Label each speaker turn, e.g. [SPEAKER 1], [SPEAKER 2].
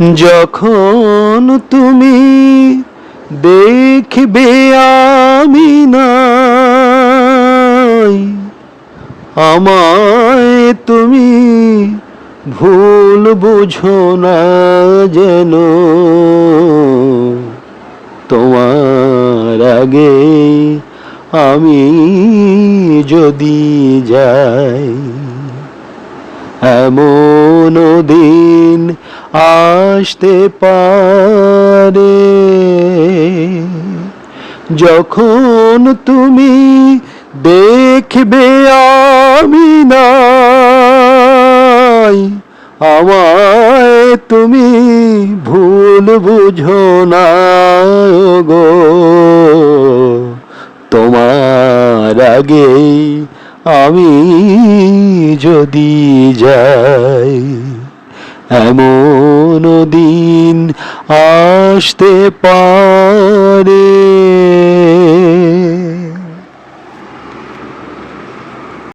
[SPEAKER 1] যখন তুমি দেখবে আমি নাই, আমায় তুমি ভুল বুঝো না যেন। তোমার আগে আমি যদি যাই, এমন দিন আসতে পারে। যখন তুমি দেখবে আমি নাই, আমায় তুমি ভুল বুঝো না গো। তোমার আগে আমি যদি যাই এমন দিন আসতে পারে।